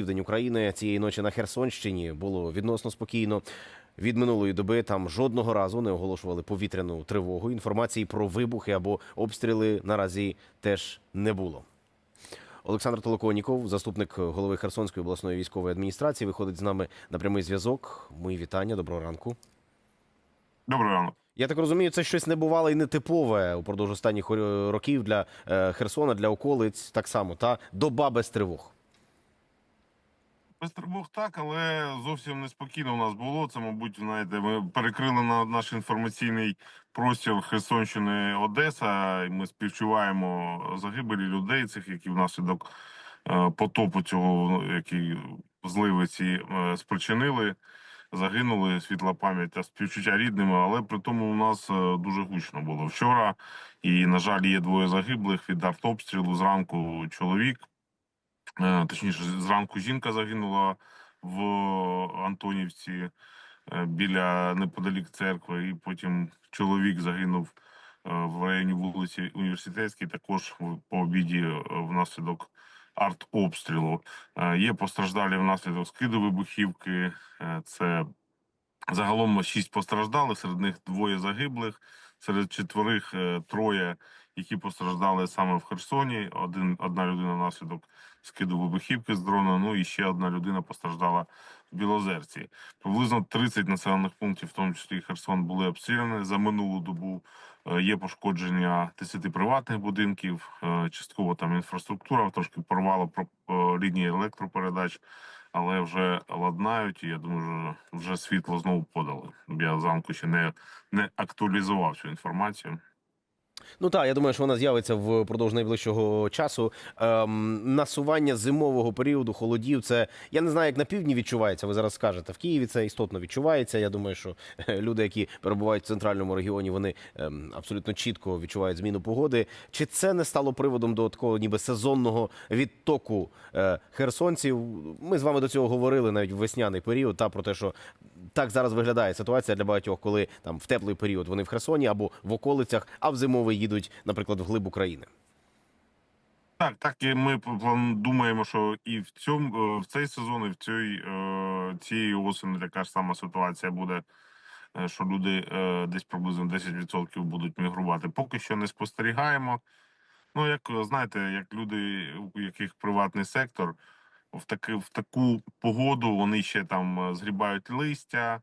Південь України цієї ночі на Херсонщині було відносно спокійно. Від минулої доби там жодного разу не оголошували повітряну тривогу. Інформації про вибухи або обстріли наразі теж не було. Олександр Толоконіков, заступник голови Херсонської обласної військової адміністрації, виходить з нами на прямий зв'язок. Мої вітання, доброго ранку. Доброго ранку. Я так розумію, це щось небувале і нетипове упродовж останніх років для е, Херсона, для околиць так само, та доба без тривог. Без тривог так, але зовсім неспокійно у нас було. Це, мабуть, знаєте, ми перекрили на наш інформаційний простір Херсонщини Одеса. І ми співчуваємо загибелі людей, цих, які внаслідок е, потопу цього, ну, який зливиці е, спричинили. Загинули світла пам'ять та співчуття рідними, але при тому у нас е, дуже гучно було вчора. І, на жаль, є двоє загиблих від артобстрілу. Зранку чоловік точніше, зранку жінка загинула в Антонівці е, біля неподалік церкви, і потім чоловік загинув е, в районі вулиці Університетській, також по обіді е, внаслідок артобстрілу. Е, Є постраждалі внаслідок скиду вибухівки. Е, Це загалом шість постраждалих, серед них двоє загиблих, серед четверих е, троє, які постраждали саме в Херсоні. Один одна людина внаслідок скиду вибухівки з дрона. Ну і ще одна людина постраждала в Білозерці. Приблизно 30 населених пунктів, в тому числі Херсон, були обстріляні за минулу добу. Е, Є пошкодження 10 приватних будинків, е, частково там інфраструктура трошки порвало лінії електропередач, але вже ладнають. І я думаю, вже світло знову подали. Я зранку ще не, не актуалізував цю інформацію. Ну так, я думаю, що вона з'явиться впродовж найближчого часу. Ем, насування зимового періоду холодів. Це я не знаю, як на півдні відчувається. Ви зараз скажете. В Києві це істотно відчувається. Я думаю, що е, люди, які перебувають в центральному регіоні, вони ем, абсолютно чітко відчувають зміну погоди. Чи це не стало приводом до такого, ніби сезонного відтоку е, херсонців? Ми з вами до цього говорили навіть в весняний період. Та про те, що так зараз виглядає ситуація для багатьох, коли там в теплий період вони в Херсоні або в околицях, а в зимовий їдуть, наприклад, в глиб України. Так, так і ми думаємо, що і в цьому е, в цей сезон, і в цій е, цієї осені така ж сама ситуація буде, е, що люди десь приблизно 10% будуть мігрувати. Поки що не спостерігаємо. Ну, як знаєте, як люди, у яких приватний сектор, в таки в таку погоду вони ще там е, згрібають листя,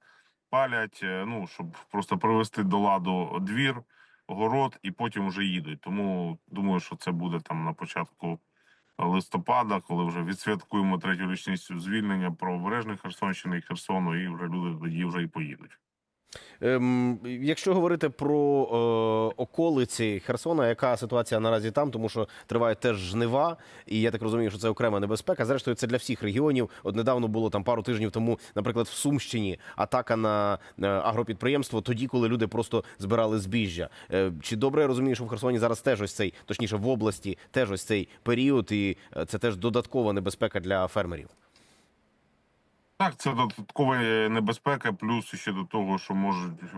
палять, е, ну щоб просто привести до ладу двір город і потім вже їдуть. Тому думаю, що це буде там на початку листопада, коли вже відсвяткуємо третю річницю звільнення правобережної Херсонщини і Херсону, і вже люди тоді вже і поїдуть. Ем, якщо говорити про е, околиці Херсона, яка ситуація наразі там, тому що тривають теж жнива, і я так розумію, що це окрема небезпека. Зрештою, це для всіх регіонів. От недавно було там пару тижнів тому, наприклад, в Сумщині атака на агропідприємство, тоді, коли люди просто збирали збіжжя. Е, чи добре я розумію, що в Херсоні зараз теж ось цей, точніше в області, теж ось цей період, і е, це теж додаткова небезпека для фермерів. Так, це додаткова небезпека, плюс ще до того, що можуть е,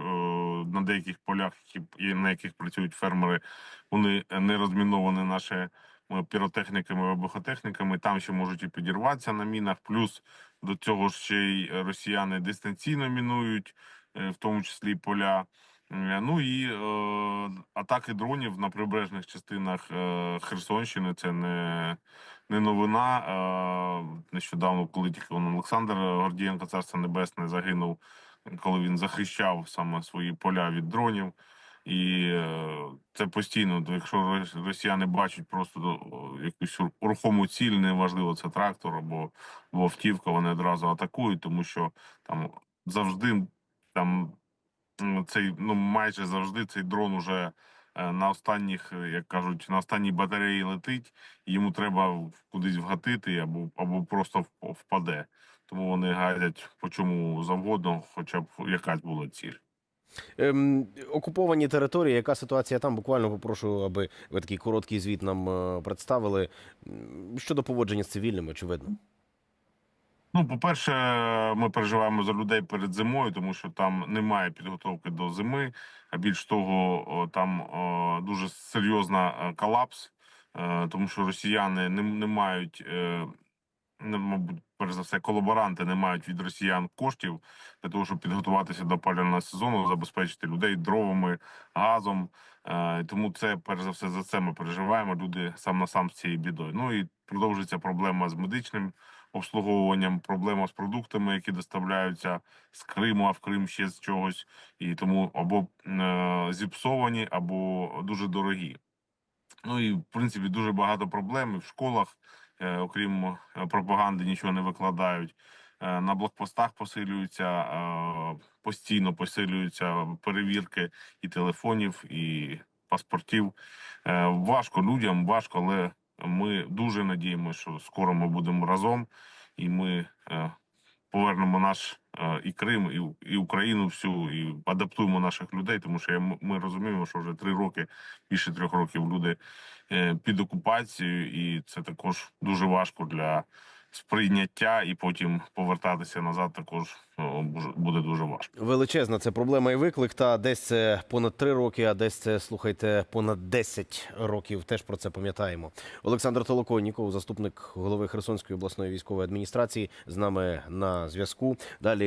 на деяких полях, і на яких працюють фермери, вони не розміновані нашими піротехніками, вибухотехніками. Там ще можуть і підірватися на мінах. Плюс до цього ще й росіяни дистанційно мінують, е, в тому числі поля. Е, Ну і е, атаки дронів на прибережних частинах е, Херсонщини це не, не новина. Е, нещодавно, коли тільки Олександр Гордієнко, царство небесне, загинув, коли він захищав саме свої поля від дронів. І е, це постійно, якщо росіяни бачать просто якусь рухому ціль, неважливо, це трактор або, або автівка, вони одразу атакують, тому що там завжди там цей ну майже завжди цей дрон уже е, на останніх, е, як кажуть, на останній батареї летить, і йому треба кудись вгатити або, або просто впаде. Тому вони гадять по чому завгодно, хоча б якась була ціль. Ем, окуповані території, яка ситуація там? Буквально попрошу, аби ви такий короткий звіт нам е, представили. Щодо поводження з цивільними, очевидно. Ну, по-перше, ми переживаємо за людей перед зимою, тому що там немає підготовки до зими. А більш того, там дуже серйозна е, колапс, е, тому що росіяни не, не мають, е, мабуть, перш за все, колаборанти не мають від росіян коштів для того, щоб підготуватися до опалювального сезону, забезпечити людей дровами, газом. Тому це перш за все за це ми переживаємо. Люди сам на сам з цією бідою. Ну і продовжується проблема з медичним обслуговуванням, проблема з продуктами, які доставляються з Криму, а в Крим ще з чогось, і тому або е, зіпсовані, або дуже дорогі. Ну і в принципі дуже багато проблем в школах, е, окрім е, пропаганди, нічого не викладають. Е, На блокпостах посилюються е, постійно посилюються перевірки і телефонів, і паспортів. Важко людям, важко, але ми дуже надіємося, що скоро ми будемо разом, і ми е, повернемо наш е, і Крим, і, Україну всю, і адаптуємо наших людей, тому що ми розуміємо, що вже три роки, більше трьох років люди е, під окупацією, і це також дуже важко для сприйняття, і потім повертатися назад також буде дуже важко. Величезна це проблема і виклик. Та десь це понад три роки, а десь це слухайте понад 10 років. Теж про це пам'ятаємо. Олександр Толоконніков, заступник голови Херсонської обласної військової адміністрації, з нами на зв'язку. Далі.